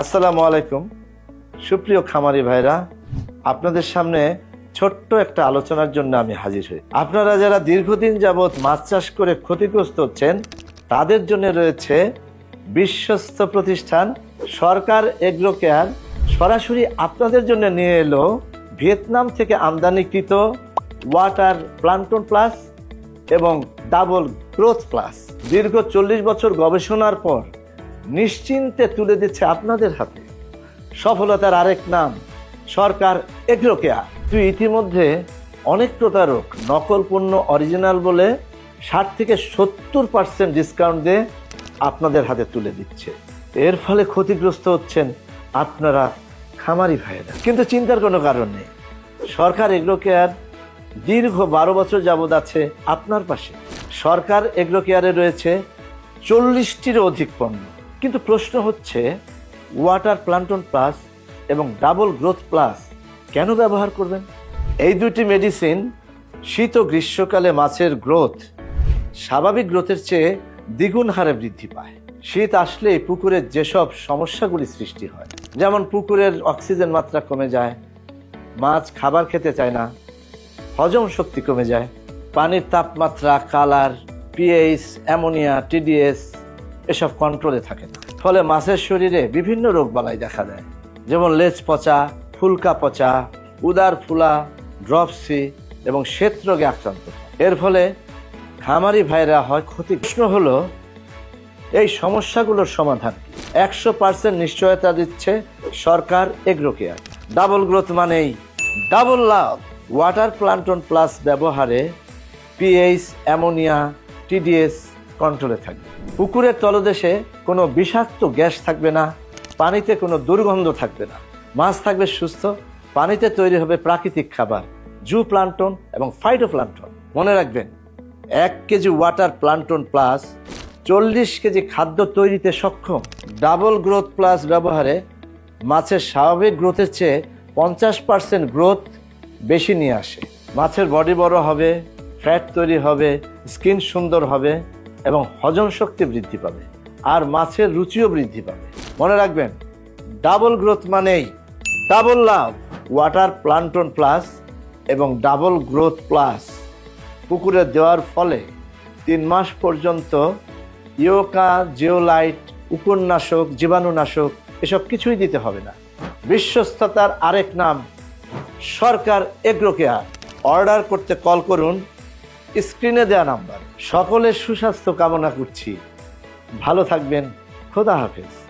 আসসালামু আলাইকুম। সুপ্রিয় খামারি ভাইরা, আপনাদের সামনে ছোট্ট একটা আলোচনার জন্য আমি হাজির হই। আপনারা যারা দীর্ঘদিন যাবৎ মাছ চাষ করে ক্ষতিগ্রস্ত হচ্ছেন, তাদের জন্য রয়েছে বিশ্বস্ত প্রতিষ্ঠান সরকার এগ্রো কেয়ার সরাসরি আপনাদের জন্য নিয়ে এলো ভিয়েতনাম থেকে আমদানিকৃত ওয়াটার প্লান্টন প্লাস এবং ডাবল গ্রোথ প্লাস। দীর্ঘ চল্লিশ বছর গবেষণার পর নিশ্চিন্তে তুলে দিচ্ছে আপনাদের হাতে। সফলতার আরেক নাম, সরকার এগ্রো কেয়ার তুই ইতিমধ্যে অনেক প্রতারক নকল পণ্য অরিজিনাল বলে ষাট থেকে সত্তর পার্সেন্ট ডিসকাউন্ট দিয়ে আপনাদের হাতে তুলে দিচ্ছে। এর ফলে ক্ষতিগ্রস্ত হচ্ছেন আপনারা খামারি ভাইয়েরা। কিন্তু চিন্তার কোনো কারণ নেই। সরকার এগ্রো কেয়ার দীর্ঘ বারো বছর যাবৎ আছে আপনার পাশে। সরকার এগ্রো কেয়ারে রয়েছে চল্লিশটিরও অধিক পণ্য। কিন্তু প্রশ্ন হচ্ছে ওয়াটার প্লান্টন প্লাস এবং ডাবল গ্রোথ প্লাস কেন ব্যবহার করবেন? এই দুটি মেডিসিন শীত ও গ্রীষ্মকালে মাছের গ্রোথ স্বাভাবিক গ্রোথের চেয়ে দ্বিগুণ হারে বৃদ্ধি পায়। শীত আসলেই পুকুরের যেসব সমস্যাগুলি সৃষ্টি হয়, যেমন পুকুরের অক্সিজেন মাত্রা কমে যায়, মাছ খাবার খেতে চায় না, হজম শক্তি কমে যায়, পানির তাপমাত্রা কালার পিএইচ অ্যামোনিয়া টিডিএস এসব কন্ট্রোলে থাকে না। ফলে মাছের শরীরে বিভিন্ন রোগবালাই দেখা দেয়। যেমন লেজ পচা, ফুলকা পচা, উদার ফুলা ড্রপসি এবং শ্বেত রোগে আক্রান্ত। এর ফলে খামারি ভাইরা হয় ক্ষতি প্রশ্ন হলো, এই সমস্যাগুলোর সমাধান একশো পার্সেন্ট নিশ্চয়তা দিচ্ছে Sarkar agro care double growth মানেই ডাবল লাভ। ওয়াটার প্লান্টন প্লাস ব্যবহারে পিএইচ অ্যামোনিয়া টিডিএস কন্ট্রোলে থাকবে। পুকুরের তলদেশে কোনো বিষাক্ত গ্যাস থাকবে না, পানিতে কোনো দুর্গন্ধ থাকবে না। মাছ থাকবে সুস্থ, পানিতে তৈরি হবে প্রাকৃতিক খাবার জু প্লান্টন এবং ফাইটো প্লান্টন মনে রাখবেন, এক কেজি ওয়াটার প্লান্টন প্লাস চল্লিশ কেজি খাদ্য তৈরিতে সক্ষম, ডাবল গ্রোথ প্লাস ব্যবহারে মাছের স্বাভাবিক গ্রোথের চেয়ে পঞ্চাশ পার্সেন্ট গ্রোথ বেশি নিয়ে আসে। মাছের বডি বড় হবে, ফ্যাট তৈরি হবে, স্কিন সুন্দর হবে এবং হজম শক্তি বৃদ্ধি পাবে, আর মাছের রুচিও বৃদ্ধি পাবে। মনে রাখবেন ডাবল গ্রোথ মানেই ডাবল লাভ ওয়াটার প্লান্টন প্লাস এবং ডাবল গ্রোথ প্লাস পুকুরে দেওয়ার ফলে তিন মাস পর্যন্ত ইয়োকা, জিওলাইট, উপন্যাসক, জীবাণুনাশক, এসব কিছুই দিতে হবে না। বিশ্বস্ততার আরেক নাম, সরকার এগ্রো কেয়ার অর্ডার করতে কল করুন স্ক্রিনে দেওয়া নাম্বার। সকলের সুস্বাস্থ্য কামনা করছি। ভালো থাকবেন। খোদা হাফেজ।